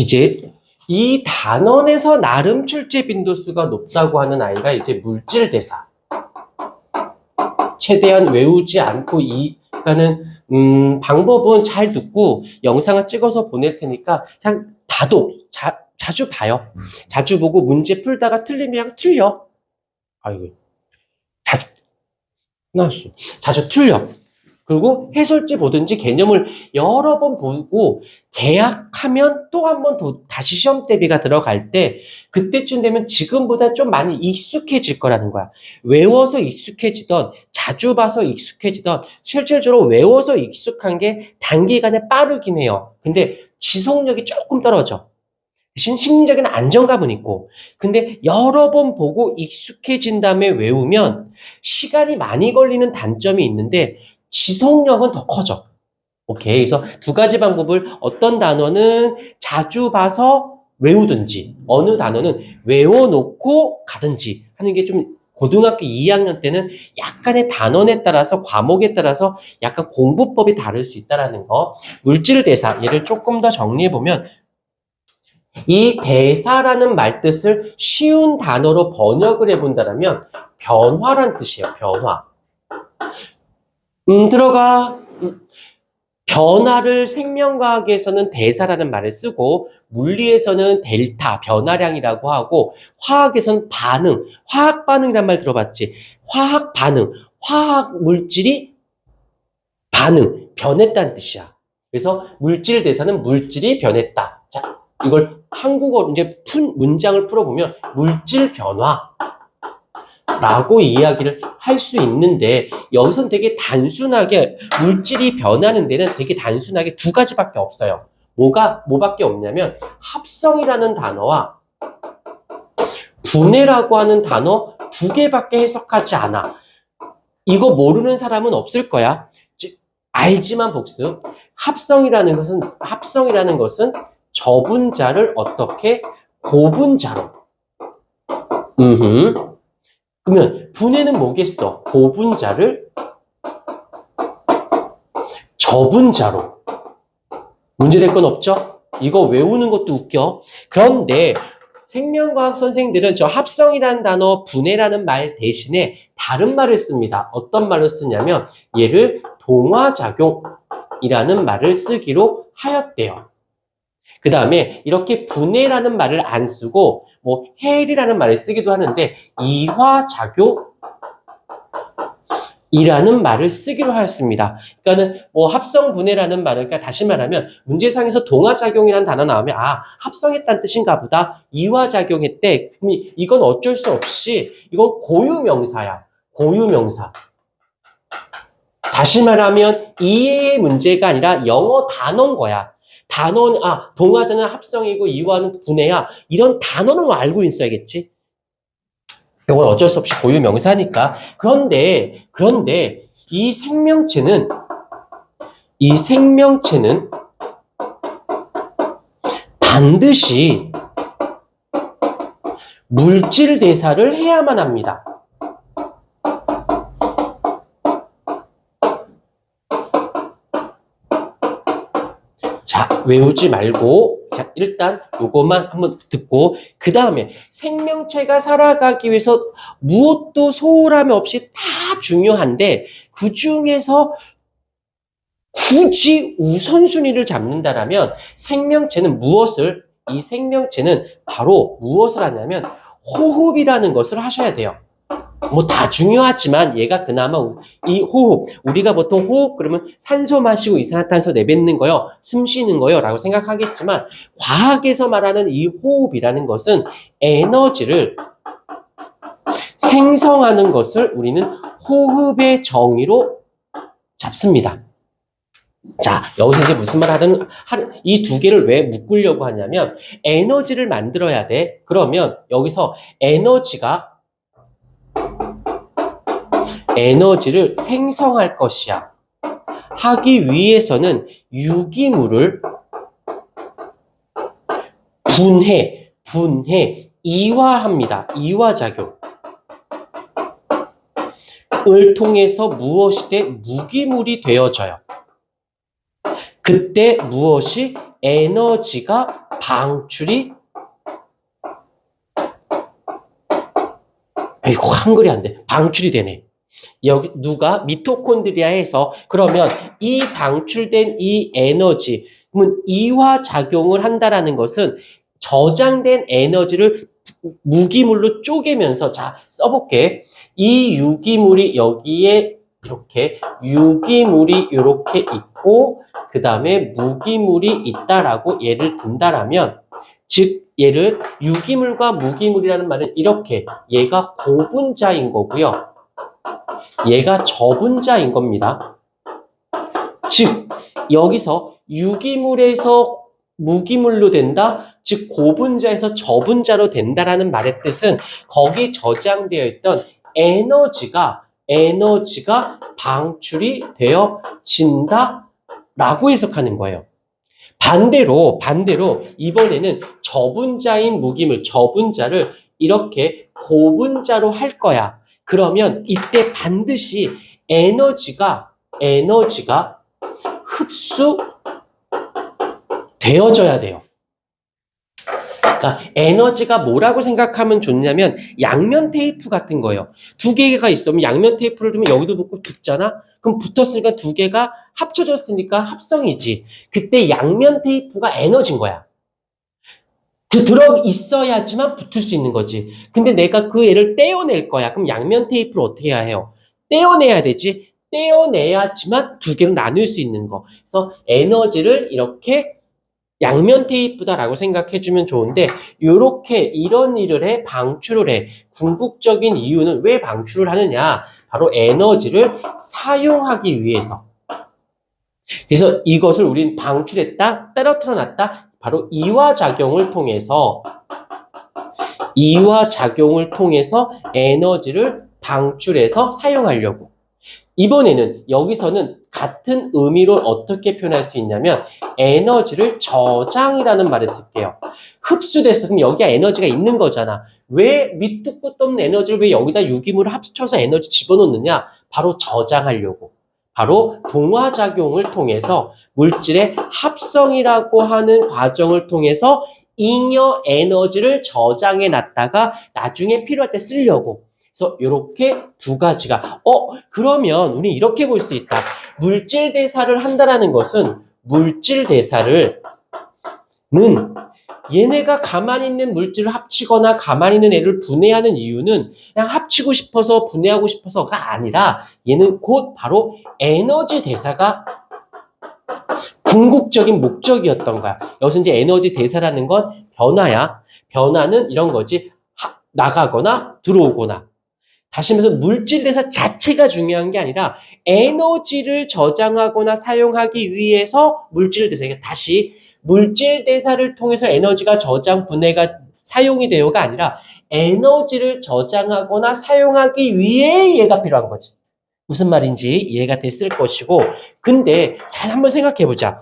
이제 이 단원에서 나름 출제 빈도수가 높다고 하는 아이가 이제 물질 대사. 최대한 외우지 않고 이, 그러니까는, 음, 방법은 잘 듣고 영상을 찍어서 보낼 테니까 그냥 다독, 자, 자주 봐요. 자주 보고 문제 풀다가 틀리면 틀려. 아이고. 자주, 나왔어. 자주 틀려. 그리고 해설지 보든지 개념을 여러 번 보고 계약하면 또 한번더 다시 시험 대비가 들어갈 때 그때쯤 되면 지금보다 좀 많이 익숙해질 거라는 거야. 외워서 익숙해지던 자주 봐서 익숙해지던 실질적으로 외워서 익숙한 게 단기간에 빠르긴 해요. 근데 지속력이 조금 떨어져. 대신 심리적인 안정감은 있고 근데 여러 번 보고 익숙해진 다음에 외우면 시간이 많이 걸리는 단점이 있는데 지속력은 더 커져. 오케이. 그래서 두 가지 방법을 어떤 단어는 자주 봐서 외우든지, 어느 단어는 외워놓고 가든지 하는 게 좀 고등학교 2학년 때는 약간의 단원에 따라서 과목에 따라서 약간 공부법이 다를 수 있다라는 거. 물질 대사 얘를 조금 더 정리해 보면 이 대사라는 말 뜻을 쉬운 단어로 번역을 해 본다면 변화란 뜻이에요. 변화. 음, 들어가. 음, 변화를 생명과학에서는 대사라는 말을 쓰고 물리에서는 델타, 변화량이라고 하고 화학에서는 반응, 화학 반응이란 말 들어봤지? 화학 반응, 화학 물질이 반응, 변했다는 뜻이야. 그래서 물질 대사는 물질이 변했다. 자, 이걸 한국어로 이제 푼 문장을 풀어보면 물질 변화. 라고 이야기를 할 수 있는데 여기선 되게 단순하게 물질이 변하는 데는 되게 단순하게 두 가지밖에 없어요. 뭐가 뭐밖에 없냐면 합성이라는 단어와 분해라고 하는 단어 두 개밖에 해석하지 않아. 이거 모르는 사람은 없을 거야. 즉, 알지만 복습. 합성이라는 것은 합성이라는 것은 저분자를 어떻게 고분자로. 음. 그러면 분해는 뭐겠어? 고분자를 저분자로. 문제될 건 없죠? 이거 외우는 것도 웃겨. 그런데 생명과학 선생들은 저 합성이라는 단어, 분해라는 말 대신에 다른 말을 씁니다. 어떤 말을 쓰냐면 얘를 동화작용이라는 말을 쓰기로 하였대요. 그 다음에 이렇게 분해라는 말을 안 쓰고 뭐 헬이라는 말을 쓰기도 하는데 이화작용 이라는 말을 쓰기로 하였습니다. 그러니까는 뭐 합성 분해라는 말을 그러니까 다시 말하면 문제상에서 동화작용이라는 단어 나오면 아 합성했다는 뜻인가 보다 이화작용했대. 이건 어쩔 수 없이 이건 고유명사야. 고유명사. 다시 말하면 이해의 문제가 아니라 영어 단어인 거야. 단어는 아 동화자는 합성이고 이화는 분해야. 이런 단어는 알고 있어야겠지. 이건 어쩔 수 없이 고유 명사니까. 그런데 그런데 이 생명체는 이 생명체는 반드시 물질 대사를 해야만 합니다. 자, 외우지 말고, 자, 일단 요것만 한번 듣고, 그 다음에 생명체가 살아가기 위해서 무엇도 소홀함이 없이 다 중요한데, 그 중에서 굳이 우선순위를 잡는다라면, 생명체는 무엇을, 이 생명체는 바로 무엇을 하냐면, 호흡이라는 것을 하셔야 돼요. 뭐 다 중요하지만 얘가 그나마 우- 이 호흡 우리가 보통 호흡 그러면 산소 마시고 이산화탄소 내뱉는 거요 숨 쉬는 거요 라고 생각하겠지만 과학에서 말하는 이 호흡이라는 것은 에너지를 생성하는 것을 우리는 호흡의 정의로 잡습니다. 자, 여기서 이제 무슨 말 하든, 이 두 개를 왜 묶으려고 하냐면, 에너지를 만들어야 돼. 그러면 여기서 에너지가 에너지를 생성할 것이야. 하기 위해서는 유기물을 분해, 분해, 이화합니다. 이화작용. 을 통해서 무엇이 돼? 무기물이 되어져요. 그 그때 무엇이 에너지가 방출이 아이고 한글이 안 돼. 방출이 되네. 여기 누가 미토콘드리아에서 그러면 이 방출된 이 에너지 그러면 이화 작용을 한다라는 것은 저장된 에너지를 무기물로 쪼개면서 자 써볼게 이 유기물이 여기에 이렇게 유기물이 이렇게 있고 그 다음에 무기물이 있다라고 예를 든다라면 즉 얘를 유기물과 무기물이라는 말은 이렇게 얘가 고분자인 거고요. 얘가 저분자인 겁니다. 즉 여기서 유기물에서 무기물로 된다. 즉 고분자에서 저분자로 된다라는 말의 뜻은 거기 저장되어 있던 에너지가 에너지가 방출이 되어진다라고 해석하는 거예요. 반대로 반대로 이번에는 저분자인 무기물 저분자를 이렇게 고분자로 할 거야. 그러면 이때 반드시 에너지가 에너지가 흡수 되어져야 돼요. 그러니까 에너지가 뭐라고 생각하면 좋냐면 양면 테이프 같은 거예요. 두 개가 있으면 양면 테이프를 두면 여기도 붙고 붙잖아. 그럼 붙었으니까 두 개가 합쳐졌으니까 합성이지. 그때 양면 테이프가 에너지인 거야. 그 들어 있어야지만 붙을 수 있는 거지. 근데 내가 그 애를 떼어낼 거야. 그럼 양면 테이프를 어떻게 해야 해요? 떼어내야 되지. 떼어내야지만 두 개로 나눌 수 있는 거. 그래서 에너지를 이렇게 양면 테이프다라고 생각해 주면 좋은데 이렇게 이런 일을 해 방출을 해. 궁극적인 이유는 왜 방출을 하느냐? 바로 에너지를 사용하기 위해서. 그래서 이것을 우린 방출했다 떨어뜨려 놨다 바로 이화 작용을 통해서 이화 작용을 통해서 에너지를 방출해서 사용하려고. 이번에는 여기서는 같은 의미로 어떻게 표현할 수 있냐면 에너지를 저장이라는 말을 쓸게요. 흡수돼서 그럼 여기에 에너지가 있는 거잖아. 왜 밑도 끝도 없는 에너지를 왜 여기다 유기물을 합쳐서 에너지 집어넣느냐? 바로 저장하려고. 바로 동화작용을 통해서 물질의 합성이라고 하는 과정을 통해서 잉여 에너지를 저장해 놨다가 나중에 필요할 때 쓰려고. 그래서 이렇게 두 가지가 어 그러면 우리 이렇게 볼 수 있다. 물질 대사를 한다라는 것은 물질 대사를 는 얘네가 가만히 있는 물질을 합치거나 가만히 있는 애를 분해하는 이유는 그냥 합치고 싶어서 분해하고 싶어서가 아니라 얘는 곧 바로 에너지 대사가 궁극적인 목적이었던 거야. 여기서 이제 에너지 대사라는 건 변화야. 변화는 이런 거지. 하- 나가거나 들어오거나. 다시 말해서 물질 대사 자체가 중요한 게 아니라 에너지를 저장하거나 사용하기 위해서 물질 대사. 그러니까 다시 물질 대사를 통해서 에너지가 저장, 분해가 사용이 되어가 아니라 에너지를 저장하거나 사용하기 위해 얘가 필요한 거지. 무슨 말인지 이해가 됐을 것이고 근데 잘 한번 생각해 보자.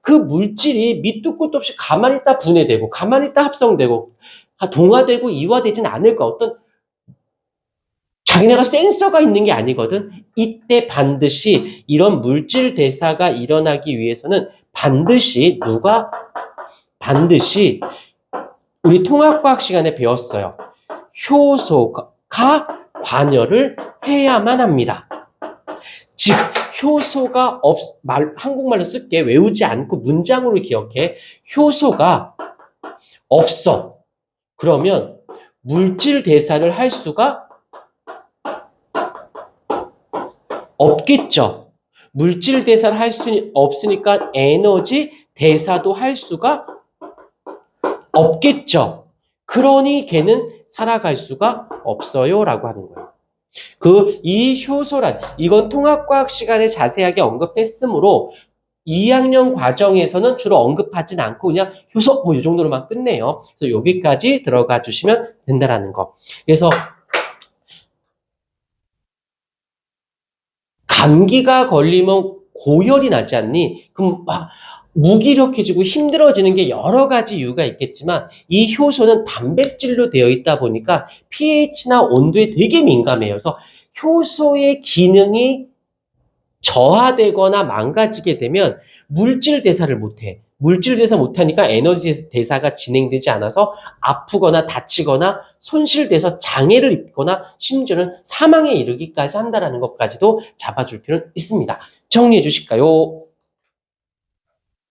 그 물질이 밑도 끝도 없이 가만히 있다 분해되고 가만히 있다 합성되고 아, 동화되고 이화되진 않을 까 어떤 자기네가 센서가 있는 게 아니거든. 이때 반드시 이런 물질 대사가 일어나기 위해서는 반드시 누가 반드시 우리 통합과학 시간에 배웠어요. 효소가 관여를 해야만 합니다. 즉 효소가 없 말 한국말로 쓸게 외우지 않고 문장으로 기억해. 효소가 없어. 그러면 물질 대사를 할 수가 없겠죠. 물질 대사를 할 수 없으니까 에너지 대사도 할 수가 없겠죠. 그러니 걔는 살아갈 수가 없어요 라고 하는 거예요. 그 이 효소란 이건 통합과학 시간에 자세하게 언급했으므로 2학년 과정에서는 주로 언급하진 않고 그냥 효소 뭐 이 정도로만 끝내요. 그래서 여기까지 들어가 주시면 된다라는 거. 그래서 감기가 걸리면 고열이 나지 않니? 그럼 막 무기력해지고 힘들어지는 게 여러 가지 이유가 있겠지만 이 효소는 단백질로 되어 있다 보니까 pH나 온도에 되게 민감해요. 그래서 효소의 기능이 저하되거나 망가지게 되면 물질 대사를 못해. 물질 대사 못하니까 에너지 대사가 진행되지 않아서 아프거나 다치거나 손실돼서 장애를 입거나 심지어는 사망에 이르기까지 한다는 것까지도 잡아줄 필요는 있습니다. 정리해 주실까요?